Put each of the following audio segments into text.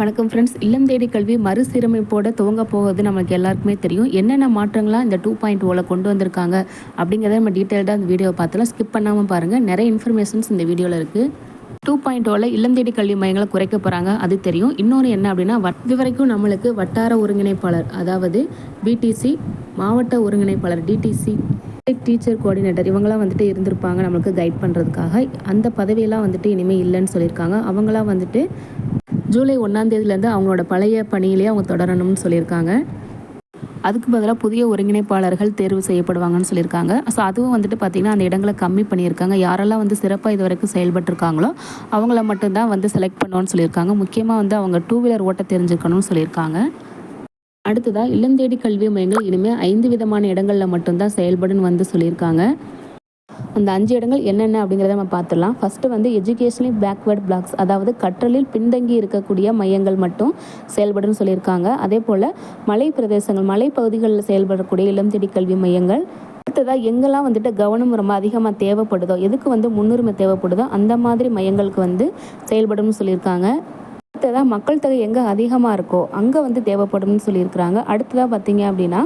வணக்கம் ஃப்ரெண்ட்ஸ் இல்லம் தேடி கல்வி மறுசீரமைப்போட துவங்க போகிறது நம்மளுக்கு எல்லாருக்குமே தெரியும். என்னென்ன மாற்றங்களாக இந்த டூ பாயிண்ட் ஓவில் கொண்டு வந்திருக்காங்க அப்படிங்கிறத நம்ம டீட்டெயில்டாக அந்த வீடியோ பார்த்துலாம் ஸ்கிப் பண்ணாமல் பாருங்கள் நிறைய இன்ஃபர்மேஷன்ஸ் இந்த வீடியோவில் இருக்குது டூ பாயிண்ட் ஓவில் இல்லம் தேடி கல்வி மையங்களை குறைக்க போகிறாங்க அது தெரியும். இன்னொன்று என்ன அப்படின்னா இது வரைக்கும் நம்மளுக்கு வட்டார ஒருங்கிணைப்பாளர் அதாவது பிடிசி மாவட்ட ஒருங்கிணைப்பாளர் டிடிசி டீச்சர் கோஆர்டினேட்டர் இவங்களாம் வந்துட்டு இருந்திருப்பாங்க நம்மளுக்கு கைட் பண்ணுறதுக்காக அந்த பதவியெல்லாம் வந்துட்டு இனிமேல் இல்லைன்னு சொல்லியிருக்காங்க. அவங்களாம் வந்துட்டு ஜூலை ஒன்றாந்தேதியிலேருந்து அவங்களோட பழைய பணியிலேயே அவங்க தொடரணும்னு சொல்லியிருக்காங்க. அதுக்கு பதிலாக புதிய ஒருங்கிணைப்பாளர்கள் தேர்வு செய்யப்படுவாங்கன்னு சொல்லியிருக்காங்க. ஸோ அதுவும் வந்துட்டு பார்த்திங்கன்னா அந்த இடங்களை கம்மி பண்ணியிருக்காங்க. யாரெல்லாம் வந்து சிறப்பாக இது வரைக்கும் செயல்பட்டுருக்காங்களோ அவங்கள மட்டும்தான் வந்து செலக்ட் பண்ணோன்னு சொல்லியிருக்காங்க. முக்கியமாக வந்து அவங்க டூ வீலர் ஓட்ட தெரிஞ்சுக்கணும்னு சொல்லியிருக்காங்க. அடுத்ததாக இல்லம் தேடி கல்வி மையங்கள் இனிமேல் ஐந்து விதமான இடங்களில் மட்டும்தான் செயல்படுன்னு வந்து சொல்லியிருக்காங்க. அந்த அஞ்சு இடங்கள் என்னென்ன அப்படிங்கிறத நம்ம பார்த்துடலாம். ஃபஸ்ட்டு வந்து எஜுகேஷனலி பேக்வேர்ட் பிளாக்ஸ் அதாவது கற்றலில் பின்தங்கி இருக்கக்கூடிய மையங்கள் மட்டும் செயல்படுன்னு சொல்லியிருக்காங்க. அதே போல் மலை பிரதேசங்கள் மலைப்பகுதிகளில் செயல்படக்கூடிய இளம் தேடி கல்வி மையங்கள். அடுத்ததாக எங்கெல்லாம் வந்துட்டு கவனம் ரொம்ப அதிகமாக தேவைப்படுதோ எதுக்கு வந்து முன்னுரிமை தேவைப்படுதோ அந்த மாதிரி மையங்களுக்கு வந்து செயல்படும்னு சொல்லியிருக்காங்க. அடுத்ததாக மக்கள் தொகை எங்கே அதிகமாக இருக்கோ அங்கே வந்து தேவைப்படும்னு சொல்லியிருக்கிறாங்க. அடுத்ததாக பார்த்தீங்க அப்படின்னா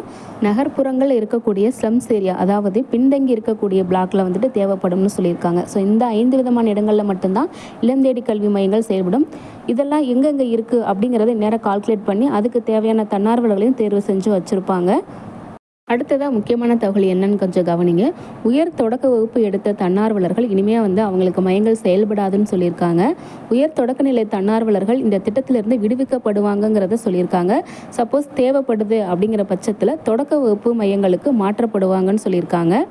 நகர்ப்புறங்கள் இருக்கக்கூடிய ஸ்லம்ஸ் ஏரியா அதாவது பின்தங்கி இருக்கக்கூடிய பிளாக்ல வந்துட்டு தேவைப்படும்னு சொல்லியிருக்காங்க. ஸோ இந்த ஐந்து விதமான இடங்களில் மட்டும்தான் இளந்தேடி கல்வி மையங்கள் செயல்படும். இதெல்லாம் எங்கெங்கே இருக்குது அப்படிங்கிறத நேராக கால்குலேட் பண்ணி அதுக்கு தேவையான தன்னார்வலர்களையும் தேர்வு செஞ்சு வச்சுருப்பாங்க. அடுத்ததாக முக்கியமான தகவல் என்னன்னு கொஞ்சம் கவனிங்க. உயர் தொடக்க வகுப்பு எடுத்த தன்னார்வலர்கள் இனிமேல் வந்து அவங்களுக்கு மையங்கள் செயல்படாதுன்னு சொல்லியிருக்காங்க. உயர் தொடக்கநிலை தன்னார்வலர்கள் இந்த திட்டத்திலிருந்து விடுவிக்கப்படுவாங்கங்கிறத சொல்லியிருக்காங்க. சப்போஸ் தேவைப்படுது அப்படிங்கிற பட்சத்தில் தொடக்க வகுப்பு மையங்களுக்கு மாற்றப்படுவாங்கன்னு சொல்லியிருக்காங்க.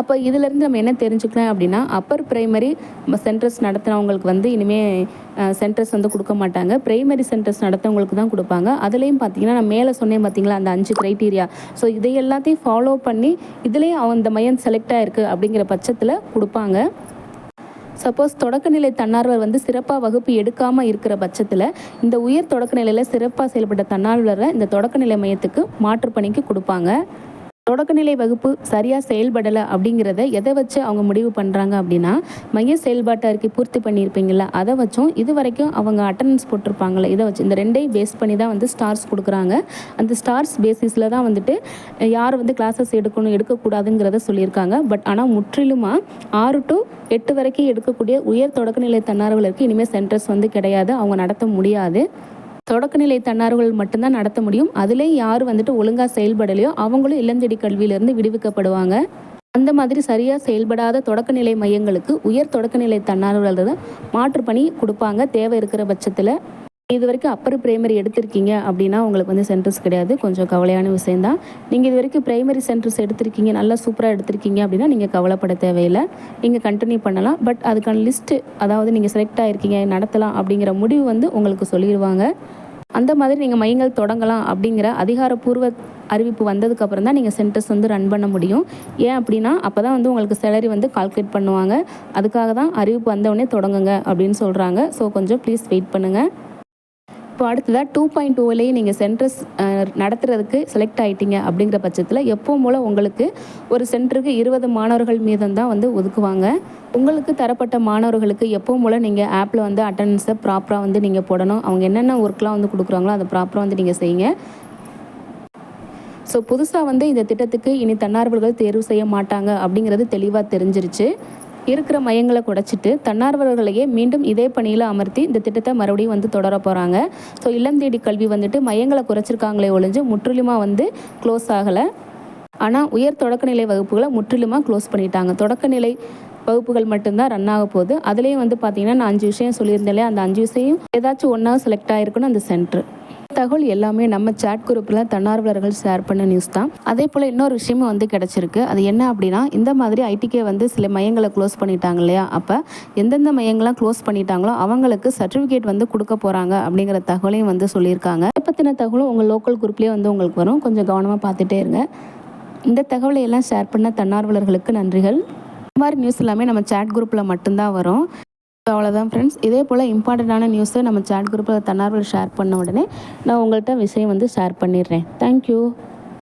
அப்போ இதிலேருந்து நம்ம என்ன தெரிஞ்சுக்கலாம் அப்படின்னா அப்பர் ப்ரைமரி சென்டர்ஸ் நடத்துனவங்களுக்கு வந்து இனிமேல் சென்டர்ஸ் வந்து கொடுக்க மாட்டாங்க. ப்ரைமரி சென்டர்ஸ் நடத்தவங்களுக்கு தான் கொடுப்பாங்க. அதுலேயும் பார்த்தீங்கன்னா நான் மேலே சொன்னேன் பார்த்தீங்களா அந்த அஞ்சு க்ரைட்டீரியா ஸோ இதை எல்லாத்தையும் ஃபாலோ பண்ணி இதுலேயும் அந்த மையம் செலக்ட் ஆகிருக்கு அப்படிங்கிற பட்சத்தில் கொடுப்பாங்க. சப்போஸ் தொடக்கநிலை தன்னார்வலர் வந்து சிறப்பாக வகுப்பு எடுக்காமல் இருக்கிற பட்சத்தில் இந்த உயர் தொடக்கநிலையில் சிறப்பாக செயல்பட்ட தன்னார்வலரை இந்த தொடக்கநிலை மையத்துக்கு மாற்றுப்பணிக்கு கொடுப்பாங்க. தொடக்கநிலை வகுப்பு சரியாக செயல்படலை அப்படிங்கிறத எதை வச்சு அவங்க முடிவு பண்ணுறாங்க அப்படின்னா மைய செயல்பாட்டு அறிக்கை பூர்த்தி பண்ணியிருப்பீங்களா அதை வச்சும் இது வரைக்கும் அவங்க அட்டண்டன்ஸ் போட்டிருப்பாங்களே இதை வச்சு இந்த ரெண்டையும் பேஸ் பண்ணி தான் வந்து ஸ்டார்ஸ் கொடுக்குறாங்க. அந்த ஸ்டார்ஸ் பேசிஸில் தான் வந்துட்டு யார் வந்து கிளாஸஸ் எடுக்கணும் எடுக்கக்கூடாதுங்கிறத சொல்லியிருக்காங்க. பட் ஆனால் முற்றிலுமாக ஆறு டு எட்டு வரைக்கும் எடுக்கக்கூடிய உயர் தொடக்கநிலை தன்னார்வலருக்கு இனிமேல் சென்டர்ஸ் வந்து கிடையாது. அவங்க நடத்த முடியாது. தொடக்கநிலை தன்னார்வல் மட்டும்தான் நடத்த முடியும். அதுலேயும் யார் வந்துட்டு ஒழுங்காக செயல்படலையோ அவங்களும் இளஞ்செடி கல்வியிலேருந்து விடுவிக்கப்படுவாங்க. அந்த மாதிரி சரியாக செயல்படாத தொடக்கநிலை மையங்களுக்கு உயர் தொடக்கநிலை தன்னார்வலர்கள் மாற்று பணி கொடுப்பாங்க. தேவை இருக்கிற பட்சத்தில் இது வரைக்கும் அப்பர் பிரைமரி எடுத்திருக்கீங்க அப்படின்னா உங்களுக்கு வந்து சென்டர்ஸ் கிடையாது. கொஞ்சம் கவலையான விஷயந்தான் நீங்கள் இது வரைக்கும் பிரைமரி சென்டர்ஸ் எடுத்திருக்கீங்க நல்லா சூப்பராக எடுத்திருக்கீங்க அப்படின்னா நீங்கள் கவலைப்பட தேவையில்லை. நீங்கள் கண்டினியூ பண்ணலாம். பட் அதுக்கான லிஸ்ட்டு அதாவது நீங்கள் செலக்ட் ஆகிருக்கீங்க நடத்தலாம் அப்படிங்கிற முடிவு வந்து உங்களுக்கு சொல்லிடுவாங்க. அந்த மாதிரி நீங்கள் மையங்கள் தொடங்கலாம் அப்படிங்கிற அதிகாரப்பூர்வ அறிவிப்பு வந்ததுக்கப்புறம் தான் நீங்கள் சென்டர்ஸ் வந்து ரன் பண்ண முடியும். ஏன் அப்படின்னா அப்போ தான் வந்து உங்களுக்கு சேலரி வந்து கால்குலேட் பண்ணுவாங்க. அதுக்காக தான் அறிவிப்பு வந்தவொடனே தொடங்குங்க அப்படின்னு சொல்கிறாங்க ஸோ கொஞ்சம் ப்ளீஸ் வெயிட் பண்ணுங்கள் இப்போ அடுத்ததாக டூ பாயிண்ட் டூவிலேயே நீங்கள் சென்டர்ஸ் நடத்துறதுக்கு செலக்ட் ஆகிட்டீங்க அப்படிங்கிற பட்சத்தில் எப்போ போல் உங்களுக்கு ஒரு சென்டருக்கு இருபது மாணவர்கள் மீதம் தான் வந்து ஒதுக்குவாங்க. உங்களுக்கு தரப்பட்ட மாணவர்களுக்கு எப்போ போல் நீங்கள் ஆப்பில் வந்து அட்டண்டன்ஸை ப்ராப்பராக வந்து நீங்கள் போடணும். அவங்க என்னென்ன ஒர்க்லாம் வந்து கொடுக்குறாங்களோ அதை ப்ராப்பராக வந்து நீங்கள் செய்யுங்க. ஸோ புதுசாக வந்து இந்த திட்டத்துக்கு இனி தன்னார்வர்கள் தேர்வு செய்ய மாட்டாங்க அப்படிங்கிறது தெளிவாக தெரிஞ்சிருச்சு. இருக்கிற மையங்களை குடைச்சிட்டு தன்னார்வலர்களையே மீண்டும் இதே பணியில் அமர்த்தி இந்த திட்டத்தை மறுபடியும் வந்து தொடர போகிறாங்க ஸோ இல்லம் தேடி கல்வி வந்துட்டு மையங்களை குறைச்சிருக்காங்களே ஒழிஞ்சு முற்றிலுமாக வந்து க்ளோஸ் ஆகலை. ஆனால் உயர் தொடக்கநிலை வகுப்புகளை முற்றிலுமாக க்ளோஸ் பண்ணிட்டாங்க. தொடக்கநிலை வகுப்புகள் மட்டும்தான் ரன் ஆக போகுது. அதுலேயும் வந்து பார்த்திங்கன்னா நான் அஞ்சு விஷயம் சொல்லியிருந்தேன் அந்த அஞ்சு விஷயம் ஏதாச்சும் ஒன்றாக செலக்ட் ஆகிருக்குன்னு அந்த சென்ட்ரு தகவல் எல்லாமே நம்ம சேட் குரூப்பில் தன்னார்வலர்கள் ஷேர் பண்ண நியூஸ் தான். அதே போல் இன்னொரு விஷயமும் வந்து கிடச்சிருக்கு. அது என்ன அப்படின்னா இந்த மாதிரி ஐடிகே வந்து சில மையங்களை க்ளோஸ் பண்ணிட்டாங்க இல்லையா? அப்போ எந்தெந்த மையங்கள்லாம் க்ளோஸ் பண்ணிட்டாங்களோ அவங்களுக்கு சர்டிஃபிகேட் வந்து கொடுக்க போகிறாங்க அப்படிங்கிற தகவலையும் வந்து சொல்லியிருக்காங்க. இதை பற்றின தகவலும் உங்கள் லோக்கல் குரூப்லேயே வந்து உங்களுக்கு வரும். கொஞ்சம் கவனமாக பார்த்துட்டே இருங்க. இந்த தகவலை எல்லாம் ஷேர் பண்ண தன்னார்வலர்களுக்கு நன்றிகள். இந்த மாதிரி நியூஸ் எல்லாமே நம்ம சேட் குரூப்பில் மட்டும்தான் வரும். அவ்வளோதான் ஃப்ரெண்ட்ஸ் இதே போல் இம்பார்ட்டண்ட்டான நியூஸை நம்ம சேட் குரூப்பில் தன்னார்வல் ஷேர் பண்ண உடனே நான் உங்கள்கிட்ட விஷயம் வந்து ஷேர் பண்ணிடுறேன். தேங்க்யூ